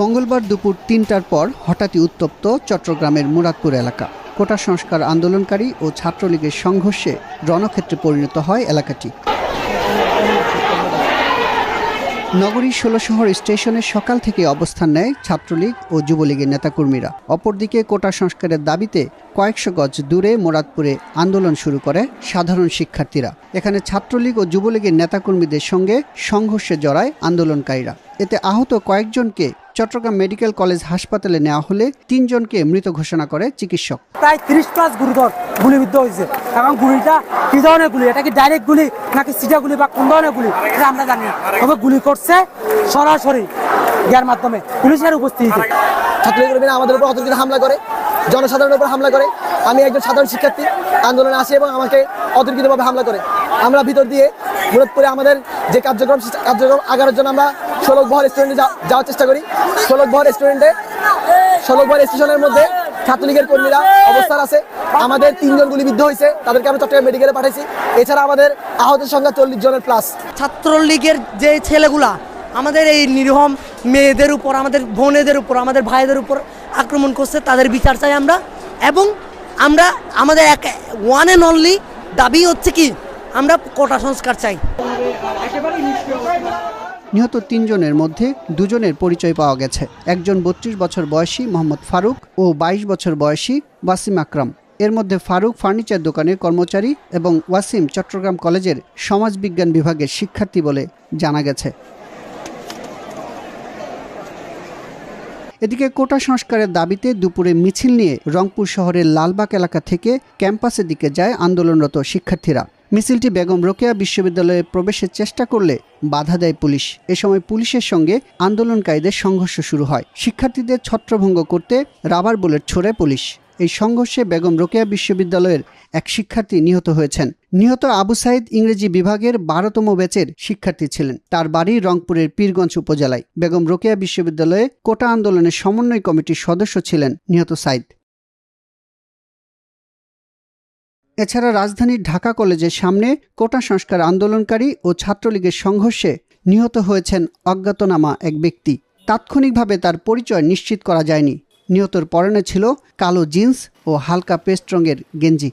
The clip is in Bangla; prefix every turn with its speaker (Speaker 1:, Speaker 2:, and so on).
Speaker 1: মঙ্গলবার দুপুর তিনটার পর হঠাৎই উত্তপ্ত চট্টগ্রামের মুরাদপুর এলাকা। কোটা সংস্কার আন্দোলনকারী ও ছাত্রলীগের সংঘর্ষে রণক্ষেত্রে পরিণত হয় এলাকাটি। নগরীর ষোলশহর স্টেশনে সকাল থেকে অবস্থান নেয় ছাত্রলীগ ও যুবলীগের নেতাকর্মীরা। অপরদিকে কোটা সংস্কারের দাবিতে কয়েকশো গজ দূরে মোরাদপুরে আন্দোলন শুরু করে সাধারণ শিক্ষার্থীরা। এখানে ছাত্রলীগ ও যুবলীগের নেতাকর্মীদের সঙ্গে সংঘর্ষে জড়ায় আন্দোলনকারীরা। এতে আহত কয়েকজনকে চট্টগ্রাম মেডিকেল কলেজ হাসপাতালে নেওয়া হলে তিনজনকে মৃত ঘোষণা করে চিকিৎসক।
Speaker 2: প্রায় তিরিশ প্লাস গুরুতর গুলিবিদ্ধ হয়েছে। এবং গুলিটা কি ধরনের গুলি? এটা কি ডাইরেক্ট গুলি নাকি সিটা গুলি বা কোন ধরনের গুলি? এটা আমরা জানি না। তবে গুলি করছে সরাসরি ইয়ার মাধ্যমে। পুলিশের উপস্থিতিতে
Speaker 3: আমাদের উপর অতর্কিত হামলা করে জনসাধারণের উপর হামলা করে। আমি একজন সাধারণ শিক্ষার্থী আন্দোলনে আসি এবং আমাকে অতর্কিতভাবে হামলা করে। আমরা ভিতর দিয়ে মুরতপুরে আমাদের যে কার্যক্রম কার্যক্রম আগানোর জন্য আমরা ষোলক রেস্টুরেন্টে যাওয়ার চেষ্টা করি। ষোলক রেস্টুরেন্টে ষোলক স্টেশনের মধ্যে ছাত্রলীগের কর্মীরা অবস্থান আছে। আমাদের তিনজন গুলিবিদ্ধ হয়েছে, তাদেরকে আমরা চট্টগ্রাম মেডিকেলে পাঠাইছি। এছাড়া আমাদের আহতের সংখ্যা চল্লিশ জনের প্লাস
Speaker 4: ছাত্রলীগের যে ছেলেগুলা, আমাদের এই নিরীহ মেয়েদের উপর, আমাদের বোনেদের উপর, আমাদের ভাইদের উপর আক্রমণ করছে, তাদের বিচার চাই আমরা। এবং আমরা, আমাদের এক ওয়ান অ্যান্ড অনলি দাবি হচ্ছে কি, আমরা কোটা সংস্কার চাই।
Speaker 1: নিহত তিনজনের মধ্যে দুজনের পরিচয় পাওয়া গেছে। একজন বত্রিশ বছর বয়সী মোহাম্মদ ফারুক ও ২২ বছর বয়সী ওয়াসিম আকরাম। এর মধ্যে ফারুক ফার্নিচার দোকানের কর্মচারী এবং ওয়াসিম চট্টগ্রাম কলেজের সমাজবিজ্ঞান বিভাগের শিক্ষার্থী বলে জানা গেছে। এদিকে কোটা সংস্কারের দাবিতে দুপুরে মিছিল নিয়ে রংপুর শহরের লালবাগ এলাকা থেকে ক্যাম্পাসের দিকে যায় আন্দোলনরত শিক্ষার্থীরা। মিছিলটি বেগম রোকেয়া বিশ্ববিদ্যালয়ে প্রবেশের চেষ্টা করলে বাধা দেয় পুলিশ। এ সময় পুলিশের সঙ্গে আন্দোলনকারীদের সংঘর্ষ শুরু হয়। শিক্ষার্থীদের ছত্রভঙ্গ করতে রাবার বুলেট ছোড়ে পুলিশ। এই সংঘর্ষে বেগম রোকেয়া বিশ্ববিদ্যালয়ের এক শিক্ষার্থী নিহত হয়েছেন। নিহত আবু সাইদ ইংরেজি বিভাগের বারোতম ব্যাচের শিক্ষার্থী ছিলেন। তার বাড়ি রংপুরের পীরগঞ্জ উপজেলায়। বেগম রোকেয়া বিশ্ববিদ্যালয়ে কোটা আন্দোলনের সমন্বয় কমিটির সদস্য ছিলেন নিহত সাইদ। এছাড়া রাজধানীর ঢাকা কলেজের সামনে কোটা সংস্কার আন্দোলনকারী ও ছাত্রলীগের সংঘর্ষে নিহত হয়েছেন অজ্ঞাতনামা এক ব্যক্তি। তাৎক্ষণিকভাবে তার পরিচয় নিশ্চিত করা যায়নি। নিহতর পরনে ছিল কালো জিন্স ও হালকা পেস্ট রঙের গেঞ্জি।